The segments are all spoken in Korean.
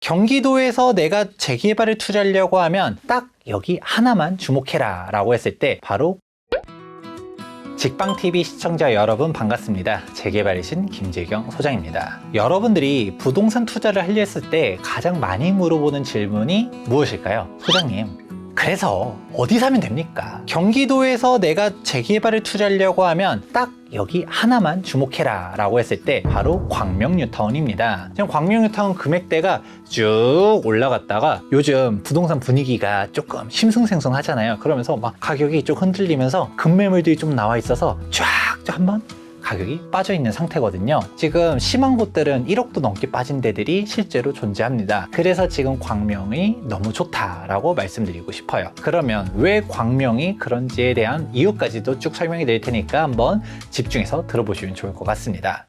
경기도에서 내가 재개발을 투자하려고 하면 딱 여기 하나만 주목해라 라고 했을 때 바로 직방TV 시청자 여러분 반갑습니다. 재개발이신 김재경 소장입니다. 여러분들이 부동산 투자를 하려 했을 때 가장 많이 물어보는 질문이 무엇일까요? 소장님, 그래서 어디 사면 됩니까? 경기도에서 내가 재개발을 투자하려고 하면 딱 여기 하나만 주목해라 라고 했을 때 바로 광명뉴타운입니다. 지금 광명뉴타운 금액대가 쭉 올라갔다가 요즘 부동산 분위기가 조금 심승생성 하잖아요. 그러면서 막 가격이 좀 흔들리면서 급매물들이 좀 나와 있어서 쫙 한번 가격이 빠져 있는 상태거든요. 지금 심한 곳들은 1억도 넘게 빠진 데들이 실제로 존재합니다. 그래서 지금 광명이 너무 좋다라고 말씀드리고 싶어요. 그러면 왜 광명이 그런지에 대한 이유까지도 쭉 설명해 드릴 테니까 한번 집중해서 들어보시면 좋을 것 같습니다.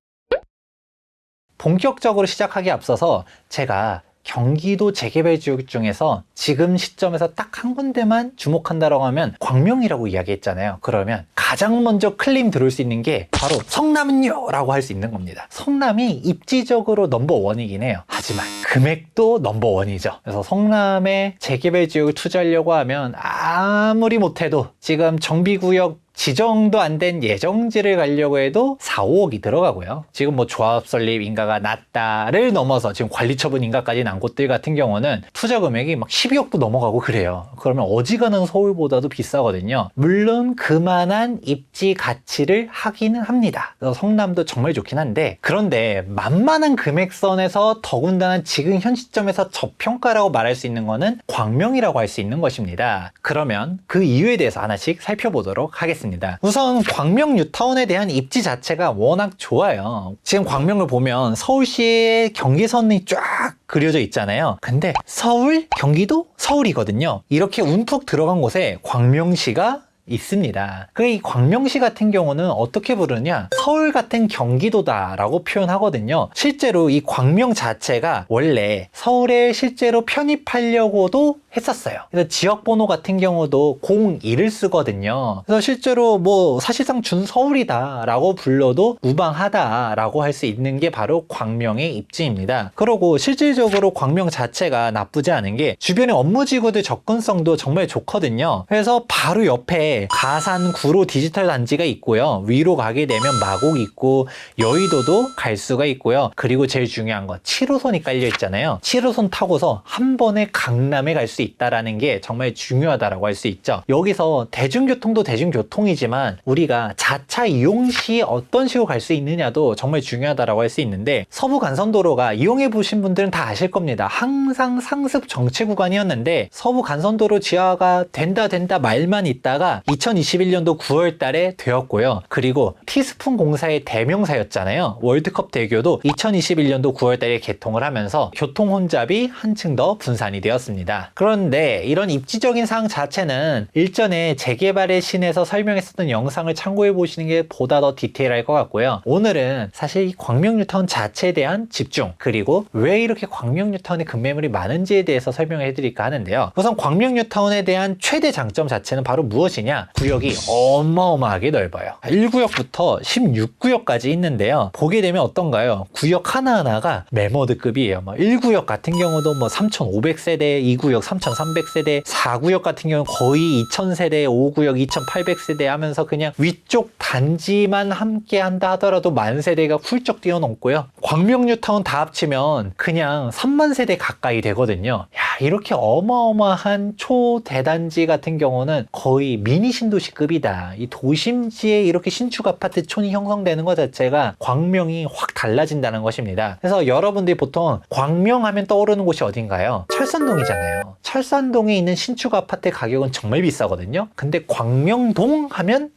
본격적으로 시작하기 앞서서 제가 경기도 재개발 지역 중에서 지금 시점에서 딱 한 군데만 주목한다라고 하면 광명이라고 이야기했잖아요. 그러면 가장 먼저 클레임 들어올 수 있는 게 바로 성남은요! 라고 할 수 있는 겁니다. 성남이 입지적으로 넘버원이긴 해요. 하지만 금액도 넘버원이죠. 그래서 성남에 재개발 지역을 투자하려고 하면 아무리 못해도 지금 정비구역 지정도 안 된 예정지를 가려고 해도 4, 5억이 들어가고요. 지금 뭐 조합 설립 인가가 낮다를 넘어서 지금 관리 처분 인가까지 난 곳들 같은 경우는 투자 금액이 막 12억도 넘어가고 그래요. 그러면 어지간한 서울보다도 비싸거든요. 물론 그만한 입지 가치를 하기는 합니다. 성남도 정말 좋긴 한데 그런데 만만한 금액선에서 더군다나 지금 현 시점에서 저평가라고 말할 수 있는 거는 광명이라고 할 수 있는 것입니다. 그러면 그 이유에 대해서 하나씩 살펴보도록 하겠습니다. 우선 광명 뉴타운에 대한 입지 자체가 워낙 좋아요. 지금 광명을 보면 서울시의 경계선이 쫙 그려져 있잖아요. 근데 서울, 경기도, 서울이거든요. 이렇게 움푹 들어간 곳에 광명시가 있습니다. 그 이 광명시 같은 경우는 어떻게 부르냐? 서울 같은 경기도다라고 표현하거든요. 실제로 이 광명 자체가 원래 서울에 실제로 편입하려고도 했었어요. 그래서 지역 번호 같은 경우도 01을 쓰거든요. 그래서 실제로 뭐 사실상 준 서울이다라고 불러도 무방하다라고 할 수 있는 게 바로 광명의 입지입니다. 그리고 실질적으로 광명 자체가 나쁘지 않은 게 주변의 업무 지구들 접근성도 정말 좋거든요. 그래서 바로 옆에 가산 구로 디지털 단지가 있고요. 위로 가게 되면 마곡 있고 여의도도 갈 수가 있고요. 그리고 제일 중요한 건 7호선이 깔려 있잖아요. 7호선 타고서 한 번에 강남에 갈수 있다라는 게 정말 중요하다라고 할 수 있죠. 여기서 대중교통도 대중교통이지만 우리가 자차 이용 시 어떤 식으로 갈 수 있느냐도 정말 중요하다라고 할 수 있는데 서부 간선도로가 이용해 보신 분들은 다 아실 겁니다. 항상 상습 정체 구간이었는데 서부 간선도로 지하가 된다 된다 말만 있다가 2021년도 9월 달에 되었고요. 그리고 티스푼 공사의 대명사였잖아요. 월드컵 대교도 2021년도 9월 달에 개통을 하면서 교통 혼잡이 한층 더 분산이 되었습니다. 그런 데 이런 입지적인 사항 자체는 일전에 재개발의 신에서 설명했었던 영상을 참고해 보시는 게 보다 더 디테일할 것 같고요. 오늘은 사실 이 광명뉴타운 자체에 대한 집중 그리고 왜 이렇게 광명뉴타운의 급매물이 많은지에 대해서 설명해 드릴까 하는데요. 우선 광명뉴타운에 대한 최대 장점 자체는 바로 무엇이냐? 구역이 어마어마하게 넓어요. 1구역부터 16구역까지 있는데요. 보게 되면 어떤가요? 구역 하나하나가 메모드급이에요. 뭐 1구역 같은 경우도 뭐 3,500세대, 2구역 3,300세대, 4구역 같은 경우는 거의 2,000세대, 5구역 2,800세대 하면서 그냥 위쪽 단지만 함께 한다 하더라도 만 세대가 훌쩍 뛰어넘고요. 광명뉴타운 다 합치면 그냥 3만 세대 가까이 되거든요. 야, 이렇게 어마어마한 초대단지 같은 경우는 거의 미니 신도시급이다. 이 도심지에 이렇게 신축 아파트 촌이 형성되는 것 자체가 광명이 확 달라진다는 것입니다. 그래서 여러분들이 보통 광명하면 떠오르는 곳이 어딘가요? 철산동이잖아요. 철산동에 있는 신축 아파트 가격은 정말 비싸거든요. 근데 광명동 하면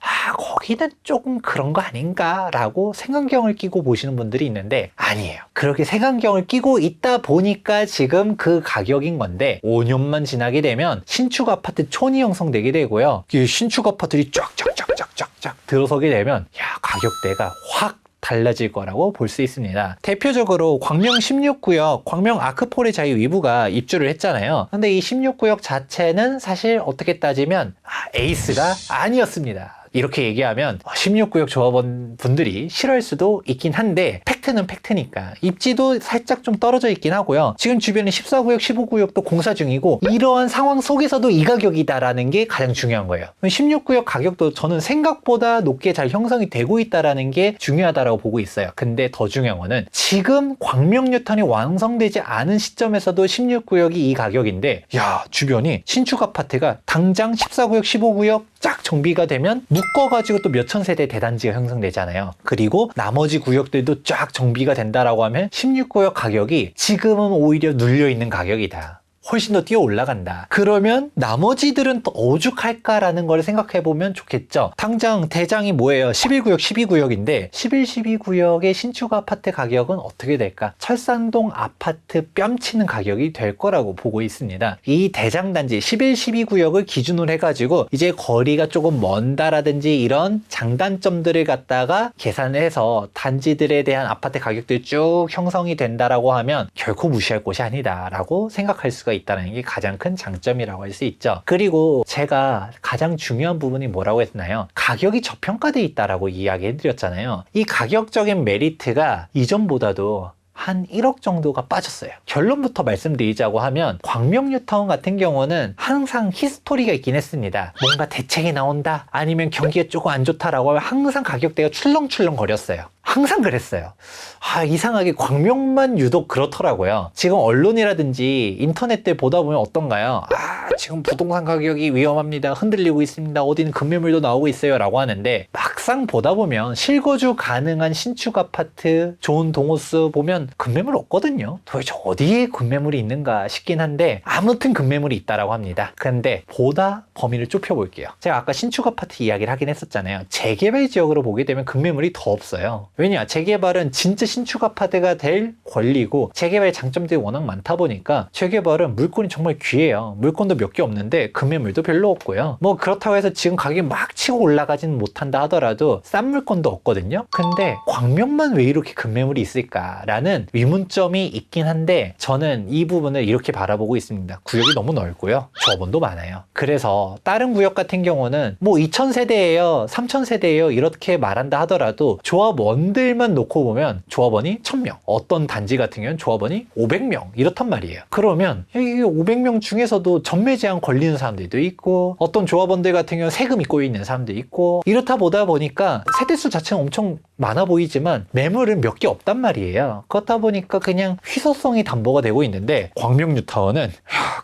아, 거기는 조금 그런 거 아닌가라고 색안경을 끼고 보시는 분들이 있는데 아니에요. 그렇게 색안경을 끼고 있다 보니까 지금 그 가격인 건데 5년만 지나게 되면 신축 아파트 촌이 형성되게 되고요. 이 신축 아파트들이 쫙쫙쫙쫙쫙쫙 들어서게 되면 야, 가격대가 확 달라질 거라고 볼 수 있습니다. 대표적으로 광명 16구역, 광명 아크폴의 자유 위부가 입주를 했잖아요. 근데 이 16구역 자체는 사실 어떻게 따지면 아, 에이스가 아니었습니다. 이렇게 얘기하면 16구역 조합원 분들이 싫어할 수도 있긴 한데 팩트 팩트는 팩트니까 입지도 살짝 좀 떨어져 있긴 하고요. 지금 주변에 14구역, 15구역도 공사 중이고 이러한 상황 속에서도 이 가격이다라는 게 가장 중요한 거예요. 16구역 가격도 저는 생각보다 높게 잘 형성이 되고 있다라는 게 중요하다라고 보고 있어요. 근데 더 중요한 거는 지금 광명 뉴턴이 완성되지 않은 시점에서도 16구역이 이 가격인데 야 주변이 신축 아파트가 당장 14구역, 15구역 쫙 정비가 되면 묶어가지고 또 몇천 세대 대단지가 형성되잖아요. 그리고 나머지 구역들도 쫙 정비가 된다라고 하면 16구역 가격이 지금은 오히려 눌려 있는 가격이다. 훨씬 더 뛰어 올라간다. 그러면 나머지들은 또 오죽할까라는 걸 생각해 보면 좋겠죠. 당장 대장이 뭐예요? 11구역, 12구역인데 11, 12구역의 신축 아파트 가격은 어떻게 될까? 철산동 아파트 뺨치는 가격이 될 거라고 보고 있습니다. 이 대장 단지 11, 12구역을 기준으로 해가지고 이제 거리가 조금 먼다라든지 이런 장단점들을 갖다가 계산해서 단지들에 대한 아파트 가격들이 쭉 형성이 된다라고 하면 결코 무시할 곳이 아니다라고 생각할 수가 있다는 게 가장 큰 장점이라고 할 수 있죠. 그리고 제가 가장 중요한 부분이 뭐라고 했나요? 가격이 저평가돼 있다라고 이야기해 드렸잖아요. 이 가격적인 메리트가 이전보다도 한 1억 정도가 빠졌어요. 결론부터 말씀드리자고 하면 광명 뉴타운 같은 경우는 항상 히스토리가 있긴 했습니다. 뭔가 대책이 나온다 아니면 경기가 조금 안 좋다라고 하면 항상 가격대가 출렁출렁 거렸어요. 항상 그랬어요. 아, 이상하게 광명만 유독 그렇더라고요. 지금 언론이라든지 인터넷들 보다 보면 어떤가요? 아, 지금 부동산 가격이 위험합니다. 흔들리고 있습니다. 어디는 금매물도 나오고 있어요. 라고 하는데 막상 보다 보면 실거주 가능한 신축 아파트, 좋은 동호수 보면 금매물 없거든요. 도대체 어디에 금매물이 있는가 싶긴 한데 아무튼 금매물이 있다라고 합니다. 근데 보다 범위를 좁혀볼게요. 제가 아까 신축 아파트 이야기를 하긴 했었잖아요. 재개발 지역으로 보게 되면 금매물이 더 없어요. 왜냐? 재개발은 진짜 신축 아파트가 될 권리고 재개발 장점들이 워낙 많다 보니까 재개발은 물건이 정말 귀해요. 물건도 몇 개 없는데 금매물도 별로 없고요. 뭐 그렇다고 해서 지금 가격이 막 치고 올라가지는 못한다 하더라도 싼 물건도 없거든요. 근데 광명만 왜 이렇게 금매물이 있을까 라는 의문점이 있긴 한데 저는 이 부분을 이렇게 바라보고 있습니다. 구역이 너무 넓고요. 조합원도 많아요. 그래서 다른 구역 같은 경우는 뭐 2000세대예요, 3000세대예요 이렇게 말한다 하더라도 조합원 들만 놓고 보면 조합원이 1000명, 어떤 단지 같은 경우는 조합원이 500명 이렇단 말이에요. 그러면 이 500명 중에서도 전매 제한 걸리는 사람들도 있고 어떤 조합원들 같은 경우는 세금이 꼬여 있는 사람도 있고 이렇다 보다 보니까 세대수 자체는 엄청 많아 보이지만 매물은 몇 개 없단 말이에요. 그렇다 보니까 그냥 희소성이 담보가 되고 있는데 광명 뉴타운은 야,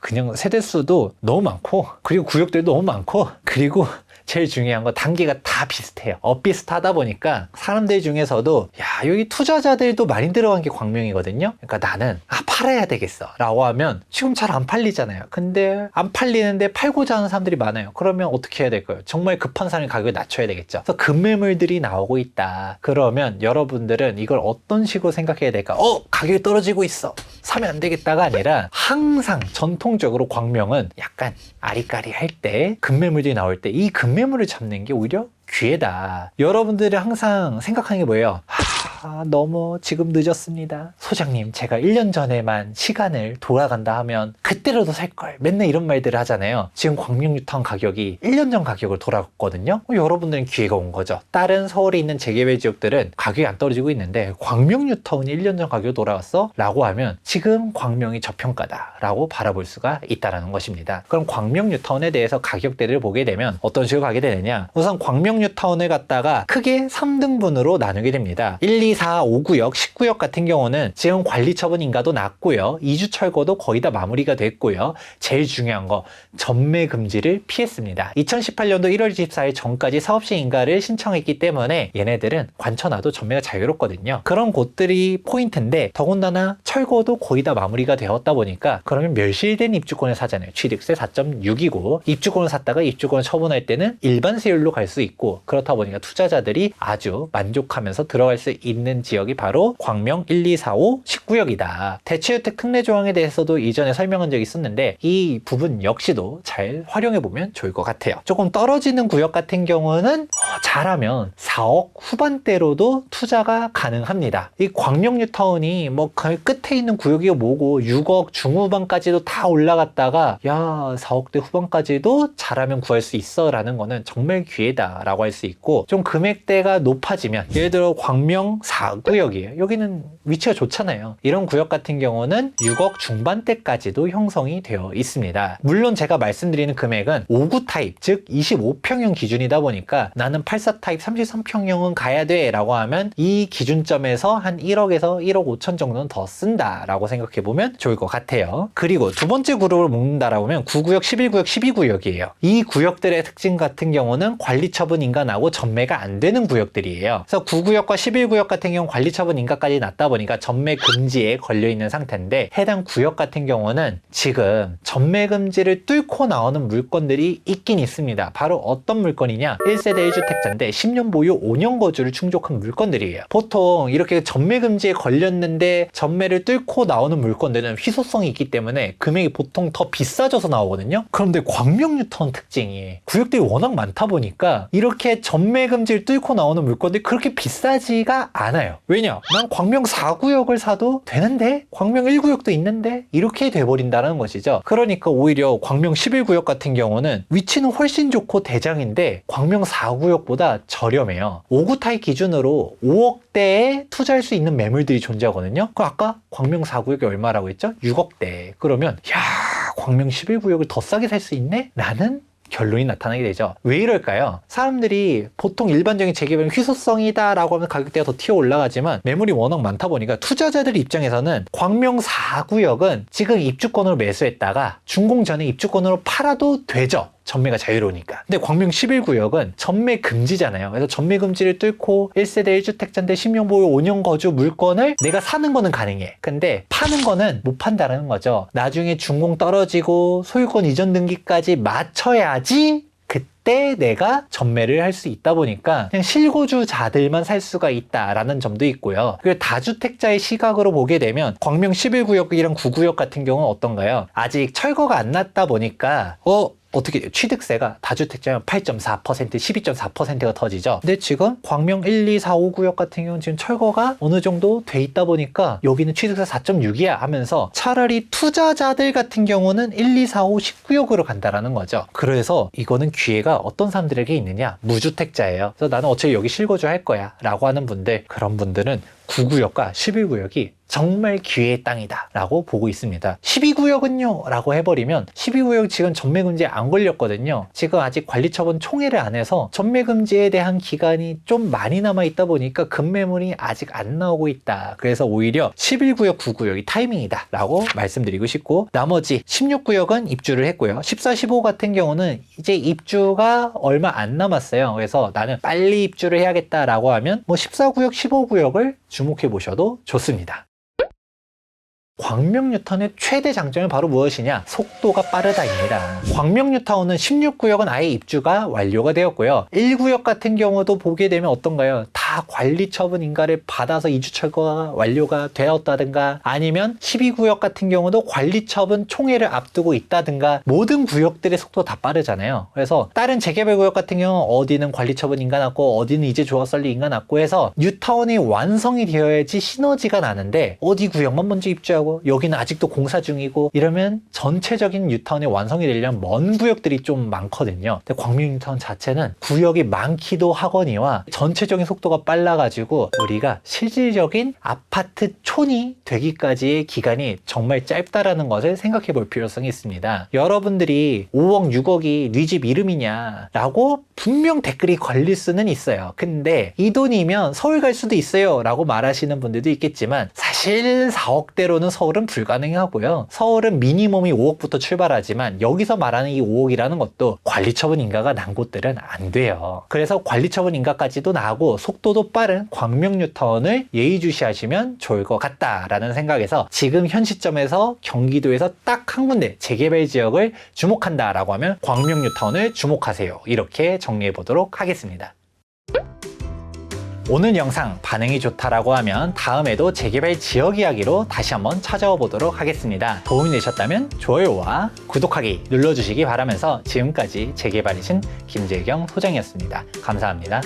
그냥 세대수도 너무 많고 그리고 구역들도 너무 많고 그리고 제일 중요한 건 단계가 다 비슷해요. 엇비슷하다 보니까 사람들 중에서도 야 여기 투자자들도 많이 들어간 게 광명이거든요. 그러니까 나는 아 팔아야 되겠어 라고 하면 지금 잘 안 팔리잖아요. 근데 안 팔리는데 팔고자 하는 사람들이 많아요. 그러면 어떻게 해야 될까요? 정말 급한 사람이 가격을 낮춰야 되겠죠. 그래서 급매물들이 나오고 있다. 그러면 여러분들은 이걸 어떤 식으로 생각해야 될까? 어 가격이 떨어지고 있어. 사면 안 되겠다가 아니라 항상 전통적으로 광명은 약간 아리까리 할때 급매물들이 나올 때이 급매물을 잡는 게 오히려 기회다. 여러분들이 항상 생각하는 게 뭐예요? 아, 너무 지금 늦었습니다. 소장님, 제가 1년 전에만 시간을 돌아간다 하면 그때라도 살 걸. 맨날 이런 말들을 하잖아요. 지금 광명 뉴타운 가격이 1년 전 가격을 돌아갔거든요. 어, 여러분들은 기회가 온 거죠. 다른 서울에 있는 재개발 지역들은 가격이 안 떨어지고 있는데 광명 뉴타운이 1년 전 가격이 돌아갔어? 라고 하면 지금 광명이 저평가다. 라고 바라볼 수가 있다는 것입니다. 그럼 광명 뉴타운에 대해서 가격대를 보게 되면 어떤 식으로 가게 되느냐? 우선 광명 뉴타운을 갖다가 크게 3등분으로 나누게 됩니다. 1, 2, 4, 5구역, 10구역 같은 경우는 지금 관리 처분 인가도 났고요. 이주 철거도 거의 다 마무리가 됐고요. 제일 중요한 거 전매 금지를 피했습니다. 2018년도 1월 24일 전까지 사업시 인가를 신청했기 때문에 얘네들은 관천화도 전매가 자유롭거든요. 그런 곳들이 포인트인데 더군다나 철거도 거의 다 마무리가 되었다 보니까 그러면 멸실된 입주권을 사잖아요. 취득세 4.6이고 입주권을 샀다가 입주권을 처분할 때는 일반 세율로 갈 수 있고 그렇다 보니까 투자자들이 아주 만족하면서 들어갈 수 있는 지역이 바로 광명 1, 2, 4, 5, 19역이다. 대체주택 특례 조항에 대해서도 이전에 설명한 적이 있었는데 이 부분 역시도 잘 활용해 보면 좋을 것 같아요. 조금 떨어지는 구역 같은 경우는 어, 잘하면 4억 후반대로도 투자가 가능합니다. 이 광명 뉴타운이 뭐그 끝에 있는 구역이 뭐고 6억 중후반까지도 다 올라갔다가 야 4억대 후반까지도 잘하면 구할 수 있어라는 거는 정말 기회다라고 할 수 있고 좀 금액대가 높아지면 예를 들어 광명 4구역이에요. 여기는 위치가 좋잖아요. 이런 구역 같은 경우는 6억 중반대까지도 형성이 되어 있습니다. 물론 제가 말씀드리는 금액은 5구 타입, 즉 25평형 기준이다 보니까 나는 84 타입 33평형은 가야 돼 라고 하면 이 기준점에서 한 1억에서 1억 5천 정도는 더 쓴다 라고 생각해 보면 좋을 것 같아요. 그리고 두 번째 그룹을 묶는다라고 하면 9구역, 11구역, 12구역이에요. 이 구역들의 특징 같은 경우는 관리 처분 인가나고 전매가 안 되는 구역들이에요. 그래서 9구역과 11구역 같은 경우 관리 처분 인가까지 났다 보니까 전매 금지에 걸려 있는 상태인데 해당 구역 같은 경우는 지금 전매 금지를 뚫고 나오는 물건들이 있긴 있습니다. 바로 어떤 물건이냐? 1세대 1주택자인데 10년 보유 5년 거주를 충족한 물건들이에요. 보통 이렇게 전매 금지에 걸렸는데 전매를 뚫고 나오는 물건들은 희소성이 있기 때문에 금액이 보통 더 비싸져서 나오거든요. 그런데 광명 뉴턴 특징이 구역들이 워낙 많다 보니까 이렇게 전매 금지를 뚫고 나오는 물건들이 그렇게 비싸지가 않 아요. 왜냐? 난 광명 4구역을 사도 되는데 광명 1구역도 있는데 이렇게 돼버린다는 것이죠. 그러니까 오히려 광명 11구역 같은 경우는 위치는 훨씬 좋고 대장인데 광명 4구역보다 저렴해요. 5구 타입 기준으로 5억대에 투자할 수 있는 매물들이 존재하거든요. 그 아까 광명 4구역이 얼마라고 했죠? 6억대. 그러면 야 광명 11구역을 더 싸게 살 수 있네? 라는 결론이 나타나게 되죠. 왜 이럴까요? 사람들이 보통 일반적인 재개발은 희소성이다라고 하면 가격대가 더 튀어 올라가지만 매물이 워낙 많다 보니까 투자자들 입장에서는 광명 4구역은 지금 입주권으로 매수했다가 준공 전에 입주권으로 팔아도 되죠. 전매가 자유로우니까. 근데 광명 11구역은 전매 금지잖아요. 그래서 전매 금지를 뚫고 1세대 1주택자인데 10년 보유 5년 거주 물건을 내가 사는 거는 가능해. 근데 파는 거는 못 판다는 거죠. 나중에 준공 떨어지고 소유권 이전 등기까지 맞춰야지 그때 내가 전매를 할 수 있다 보니까 그냥 실거주자들만 살 수가 있다라는 점도 있고요. 그리고 다주택자의 시각으로 보게 되면 광명 11구역이랑 9구역 같은 경우는 어떤가요? 아직 철거가 안 났다 보니까 어 어떻게 취득세가 다주택자면 8.4% 12.4%가 터지죠. 근데 지금 광명 1, 2, 4, 5 구역 같은 경우는 지금 철거가 어느 정도 돼 있다 보니까 여기는 취득세 4.6이야 하면서 차라리 투자자들 같은 경우는 1, 2, 4, 5, 19역으로 간다라는 거죠. 그래서 이거는 기회가 어떤 사람들에게 있느냐? 무주택자예요. 그래서 나는 어차피 여기 실거주 할 거야 라고 하는 분들 그런 분들은 9구역과 11구역이 정말 기회의 땅이다 라고 보고 있습니다. 12구역은요? 라고 해버리면 12구역 지금 전매금지에 안 걸렸거든요. 지금 아직 관리처분 총회를 안 해서 전매금지에 대한 기간이 좀 많이 남아 있다 보니까 급매물이 아직 안 나오고 있다. 그래서 오히려 11구역, 9구역이 타이밍이다 라고 말씀드리고 싶고 나머지 16구역은 입주를 했고요. 14, 15 같은 경우는 이제 입주가 얼마 안 남았어요. 그래서 나는 빨리 입주를 해야겠다 라고 하면 뭐 14구역, 15구역을 주 목해 보셔도 좋습니다. 광명 뉴타운의 최대 장점은 바로 무엇이냐? 속도가 빠르다입니다. 광명 뉴타운은 16구역은 아예 입주가 완료가 되었고요. 1구역 같은 경우도 보게 되면 어떤가요? 다 관리 처분 인가를 받아서 이주 철거가 완료가 되었다든가 아니면 12구역 같은 경우도 관리 처분 총회를 앞두고 있다든가 모든 구역들의 속도 다 빠르잖아요. 그래서 다른 재개발 구역 같은 경우 어디는 관리 처분 인가 났고 어디는 이제 조합 설리 인가 났고 해서 뉴타운이 완성이 되어야지 시너지가 나는데 어디 구역만 먼저 입주하고 여기는 아직도 공사 중이고 이러면 전체적인 뉴타운이 완성이 되려면 먼 구역들이 좀 많거든요. 근데 광명 뉴타운 자체는 구역이 많기도 하거니와 전체적인 속도가 빨라가지고 우리가 실질적인 아파트 촌이 되기까지의 기간이 정말 짧다라는 것을 생각해 볼 필요성이 있습니다. 여러분들이 5억, 6억이 네 집 이름이냐 라고 분명 댓글이 걸릴 수는 있어요. 근데 이 돈이면 서울 갈 수도 있어요 라고 말하시는 분들도 있겠지만 사실 4억대로는 서울은 불가능하고요. 서울은 미니멈이 5억부터 출발하지만 여기서 말하는 이 5억이라는 것도 관리처분 인가가 난 곳들은 안 돼요. 그래서 관리처분 인가까지도 나고 속도도 빠른 광명 뉴턴을 예의주시하시면 좋을 것 같다라는 생각에서 지금 현 시점에서 경기도에서 딱 한 군데 재개발 지역을 주목한다라고 하면 광명 뉴턴을 주목하세요. 이렇게 정리해 보도록 하겠습니다. 오늘 영상 반응이 좋다라고 하면 다음에도 재개발 지역 이야기로 다시 한번 찾아와 보도록 하겠습니다. 도움이 되셨다면 좋아요와 구독하기 눌러주시기 바라면서 지금까지 재개발이신 김재경 소장이었습니다. 감사합니다.